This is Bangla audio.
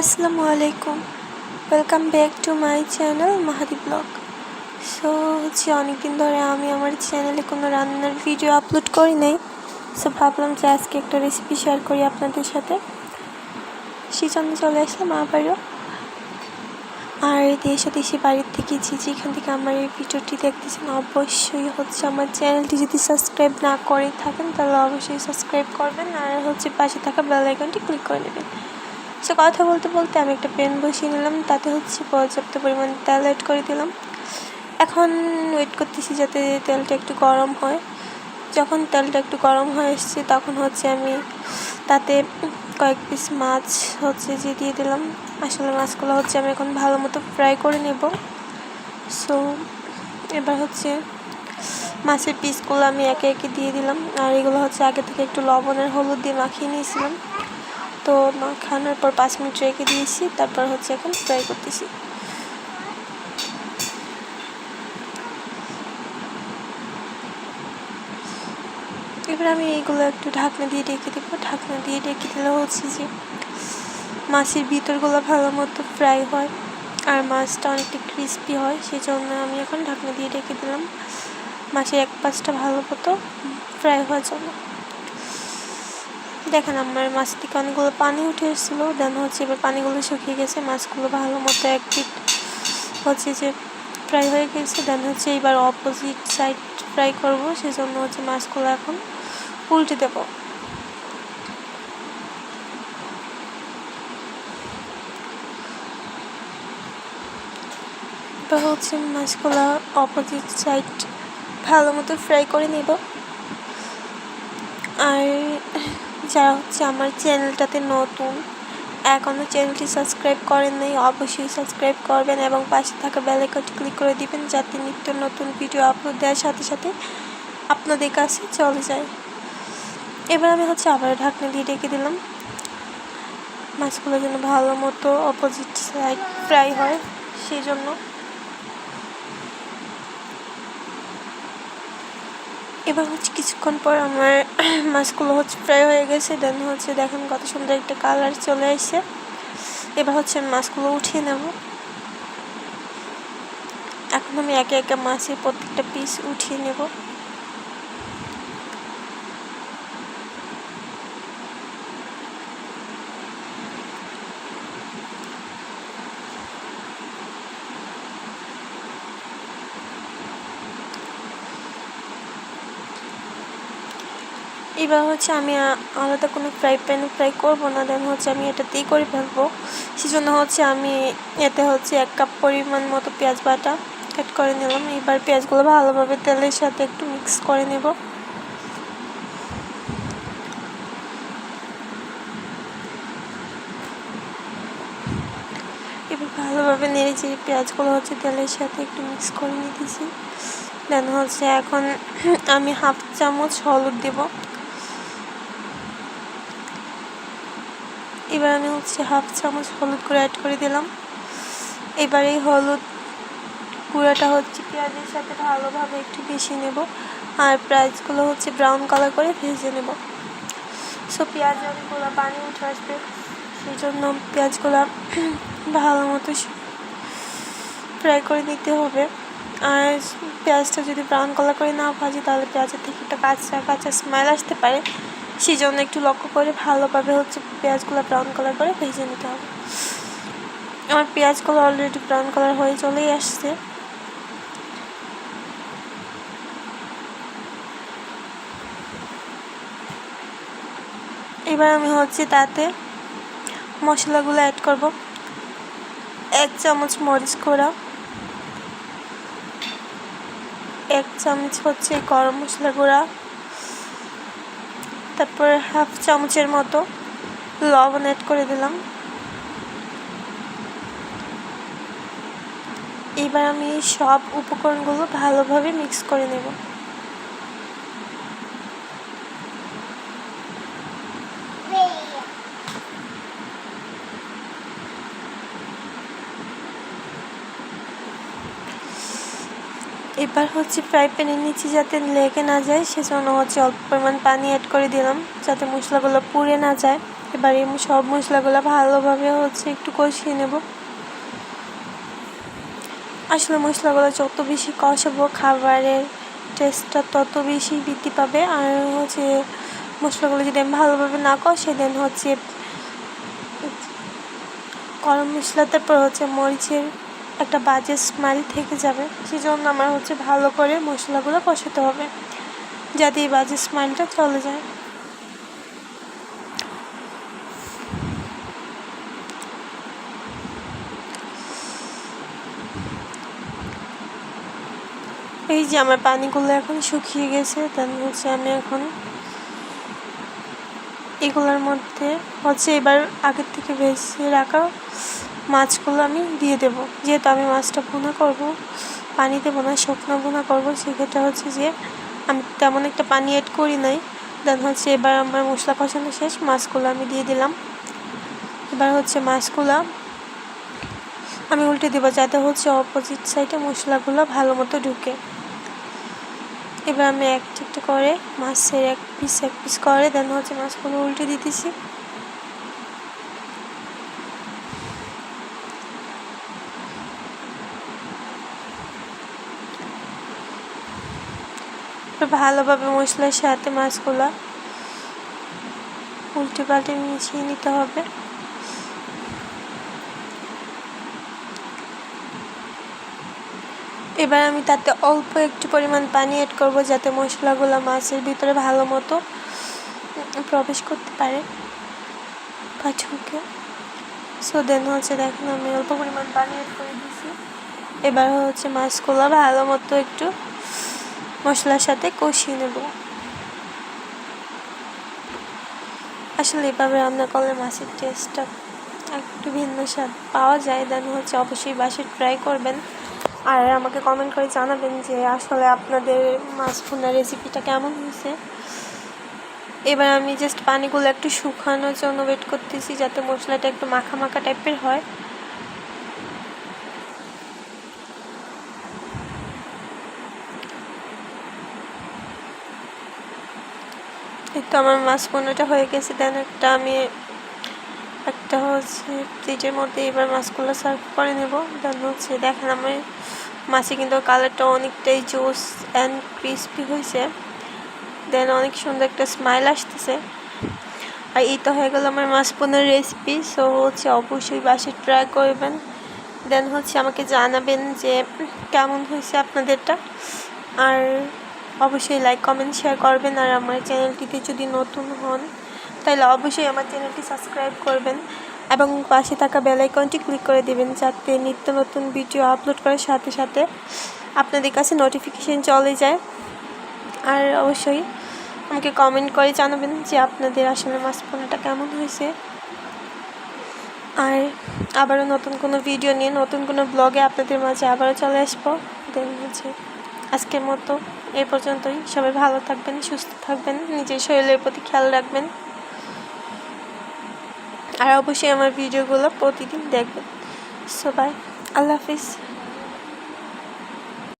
আসসালামু আলাইকুম welcome back to my channel Mahadi vlog so হচ্ছে অনেকদিন ধরে আমি আমার চ্যানেলে কোনো রান্নার ভিডিও আপলোড করি নাই। সো ভাবলাম যে আজকে একটা রেসিপি শেয়ার করি আপনাদের সাথে। সেই জন্য চলে আসলাম আবারও। আর দেশ দেশে বাড়ির থেকে যে যেখান থেকে আমার এই ভিডিওটি দেখতেছেন, অবশ্যই হচ্ছে আমার চ্যানেলটি যদি সাবস্ক্রাইব না করে থাকেন, তাহলে অবশ্যই সাবস্ক্রাইব করবেন। আর হচ্ছে পাশে থাকা বেল আইকনটি ক্লিক করে নেবেন। সো কথা বলতে বলতে আমি একটা পেন বসিয়ে নিলাম, তাতে হচ্ছে পর্যাপ্ত পরিমাণ তেল অ্যাড করে দিলাম। এখন ওয়েট করতেছি যাতে তেলটা একটু গরম হয়। যখন তেলটা একটু গরম হয়ে এসছে, তখন হচ্ছে আমি তাতে কয়েক পিস মাছ হচ্ছে যে দিয়ে দিলাম। আসলে মাছগুলো হচ্ছে আমি এখন ভালো মতো ফ্রাই করে নেব। সো এবার হচ্ছে মাছের পিসগুলো আমি একে একে দিয়ে দিলাম। আর এগুলো হচ্ছে আগে থেকে একটু লবণের হলুদ দিয়ে মাখিয়ে নিয়েছিলাম। তো মাখানোর পর পাঁচ মিনিট রেখে দিয়েছি, তারপর হচ্ছে এখন ফ্রাই করতেছি। এবার আমি এইগুলো একটু ঢাকনা দিয়ে রেখে দেবো। ঢাকনা দিয়ে রেখে দিলে হচ্ছে যে মাছের ভিতরগুলো ভালো মতো ফ্রাই হয় আর মাছটা অনেকটা ক্রিস্পি হয় সেই জন্য আমি এখন ঢাকনা দিয়ে রেখে দিলাম। মাছের এক পাঁচটা ভালো মতো ফ্রাই হওয়ার জন্য। দেখেন আমার মাছ থেকে অনেকগুলো পানি উঠে এসেছিল। দেন হচ্ছে এবার পানিগুলো শুকিয়ে গেছে, মাছগুলো ভালো মতো এক পিট হচ্ছে যে ফ্রাই হয়ে গেছে। দেন হচ্ছে এবার অপোজিট সাইড ফ্রাই করব সেই জন্য হচ্ছে মাছগুলো এখন উল্টে দেবো। এবার হচ্ছে মাছগুলো অপোজিট সাইড ভালো মতো ফ্রাই করে নেব। আর যারা হচ্ছে আমার চ্যানেলটাতে নতুন এখনও চ্যানেলটি সাবস্ক্রাইব করেন নাই, অবশ্যই সাবস্ক্রাইব করবেন এবং পাশে থাকা বেলাইকনটি ক্লিক করে দিবেন যাতে নিত্য নতুন ভিডিও আপলোড দেওয়ার সাথে সাথে আপনাদের কাছে চলে যায়। এবার আমি হচ্ছে আবার ঢাকনা দিয়ে রেখে দিলাম। মাছগুলো যেন ভালো মতো অপোজিট সাইড ফ্রাই হয় সেই জন্য এবার হচ্ছে কিছুক্ষণ পর আমার মাছগুলো হচ্ছে ফ্রাই হয়ে গেছে দেন হচ্ছে দেখেন কত সুন্দর একটা কালার চলে আসছে। এবার হচ্ছে আমি মাছগুলো উঠিয়ে নেব। এখন আমি একে একে মাছের প্রত্যেকটা পিস উঠিয়ে নেব। এবার হচ্ছে আমি আলাদা কোনো ফ্রাই প্যানে ফ্রাই করব না দেন হচ্ছে আমি এটাতেই করে ফেলব। সেজন্য হচ্ছে আমি এতে হচ্ছে এক কাপ পরিমাণ মতো পেঁয়াজ বাটা অ্যাড করে নিলাম। এবার পেঁয়াজগুলো ভালোভাবে তেলের সাথে একটু মিক্স করে নেব। এবার ভালোভাবে নেড়ে চেড়ে পেঁয়াজগুলো হচ্ছে তেলের সাথে একটু মিক্স করে নিতেছি। দেন হচ্ছে এখন আমি হাফ চামচ হলুদ দেবো। এবার আমি হচ্ছে হাফ চামচ হলুদ গুঁড়ো অ্যাড করে দিলাম। এবার এই হলুদ গুঁড়োটা হচ্ছে পেঁয়াজের সাথে ভালোভাবে একটু বেশি নেব আর পেঁয়াজগুলো হচ্ছে ব্রাউন কালার করে ভেজে নেব। সো পেঁয়াজ অনেকগুলো পানি উঠে আসবে, সেই জন্য পেঁয়াজগুলো ভালো মতো ফ্রাই করে নিতে হবে। আর পেঁয়াজটা যদি ব্রাউন কালার করে না ভাজি, তাহলে পেঁয়াজের থেকে একটা কাঁচা কাঁচা স্মেল আসতে পারে। সেই জন্য একটু লক্ষ্য করে ভালোভাবে হচ্ছে পেঁয়াজগুলো ব্রাউন কালার করে ভেজে নিতে হবে। আমার পেঁয়াজগুলো অলরেডি ব্রাউন কালার হয়ে চলেই আসছে। এবার আমি হচ্ছে তাতে মশলাগুলো অ্যাড করব। এক চামচ মরিচ করা এক চামচ হচ্ছে গরম মশলা গুঁড়া। তারপর হাফ চামচের মতো লবণ অ্যাড করে দিলাম। এবার আমি সব উপকরণগুলো ভালোভাবে মিক্স করে নেব। এবার হচ্ছে ফ্রাই প্যানের নিচে যাতে লেগে না যায়, সেজন্য হচ্ছে অল্প পরিমাণ পানি অ্যাড করে দিলাম, যাতে মশলাগুলো পুড়ে না যায়। এবার এই সব মশলাগুলো ভালোভাবে হচ্ছে একটু কষিয়ে নেব। আসলে মশলাগুলো যত বেশি কষাবো, খাবারের টেস্টটা তত বেশি বৃদ্ধি পাবে। আর হচ্ছে মশলাগুলো যদি আমি ভালোভাবে না কষে দেন হচ্ছে গরম মশলা তারপর হচ্ছে মরিচের একটা বাজে স্মেল থেকে যাবে। সেজন্য আমার হচ্ছে ভালো করে মশলাগুলো কষাতে হবে, যাতে এই বাজে স্মেলটা চলে যায়। এই যে আমার পানিগুলো এখন শুকিয়ে গেছে তার হচ্ছে আমি এখন এগুলোর মধ্যে হচ্ছে এবার আগের থেকে ভেজে রাখা মাছগুলো আমি দিয়ে দেব। যেহেতু আমি মাছটা ভুনা করব, পানি দেবো না, শুকনো ভুনা করব, সেক্ষেত্রে হচ্ছে যে আমি তেমন একটা পানি অ্যাড করি নাই। দেন হচ্ছে এবার আমার মশলা কষানো শেষ, মাছগুলো আমি দিয়ে দিলাম। এবার হচ্ছে মাছগুলো আমি উল্টে দেবো যাতে হচ্ছে অপোজিট সাইডে মশলাগুলো ভালো মতো ঢুকে। এবার আমি একটা একটা করে মাছের এক পিস এক পিস করে দেন হচ্ছে মাছগুলো উল্টে দিতেছি। ভালোভাবে মশলার সাথে মাছগুলো উল্টে পাল্টে মিশিয়ে নিতে হবে। এবার আমি তাতে অল্প একটু পরিমাণ পানি অ্যাড করব যাতে মশলাগুলো মাছের ভিতরে ভালো মতো প্রবেশ করতে পারে। পাছুকে সো দেন হচ্ছে দেখেন আমি অল্প পরিমাণ পানি অ্যাড করে দিয়েছি। এবার হচ্ছে মাছগুলো ভালো মতো একটু মশলার সাথে কষিয়ে নেব। আসলে এভাবে রান্না করলে মাছের টেস্টটা একটু ভিন্ন স্বাদ পাওয়া যায়। দেন হচ্ছে অবশ্যই বাসে ট্রাই করবেন। আর আমাকে কমেন্ট করে জানাবেন যে আসলে আপনাদের মাছ ভুনার রেসিপিটা কেমন হয়েছে। এবার আমি জাস্ট পানিগুলো একটু শুকানোর জন্য ওয়েট করতেছি যাতে মশলাটা একটু মাখা মাখা টাইপের হয়। তো আমার মাছ পোনাটা হয়ে গেছে দেন একটা আমি, একটা হচ্ছে প্লেটের মধ্যে এবার মাছগুলো সার্ভ করে নেব। দেন হচ্ছে দেখেন আমি মাছে কিন্তু কালারটা অনেকটাই জুস অ্যান্ড ক্রিসপি হয়েছে। দেন অনেক সুন্দর একটা স্মাইল আসতেছে। আর এই তো হয়ে গেল আমার মাছ পোনার রেসিপি সো হচ্ছে অবশ্যই বাসে ট্রাই করবেন। দেন হচ্ছে আমাকে জানাবেন যে কেমন হয়েছে আপনাদেরটা। আর অবশ্যই লাইক কমেন্ট শেয়ার করবেন আর আমার চ্যানেলটিতে যদি নতুন হন, তাহলে অবশ্যই আমার চ্যানেলটি সাবস্ক্রাইব করবেন এবং পাশে থাকা বেল আইকনটি ক্লিক করে দেবেন যাতে নিত্য নতুন ভিডিও আপলোড করার সাথে সাথে আপনাদের কাছে নোটিফিকেশান চলে যায়। আর অবশ্যই আমাকে কমেন্ট করে জানাবেন যে আপনাদের আসলে মাছ পোনাটা কেমন হয়েছে। আর আবারও নতুন কোনো ভিডিও নিয়ে, নতুন কোনো ব্লগে আপনাদের মাঝে আবারও চলে আসব। দেন হচ্ছে আজকের মতো এ পর্যন্তই। সবাই ভালো থাকবেন, সুস্থ থাকবেন, নিজের শরীরের প্রতি খেয়াল রাখবেন। আর অবশ্যই আমার ভিডিওগুলো প্রতিদিন দেখবেন। সবাই আল্লাহ হাফিজ।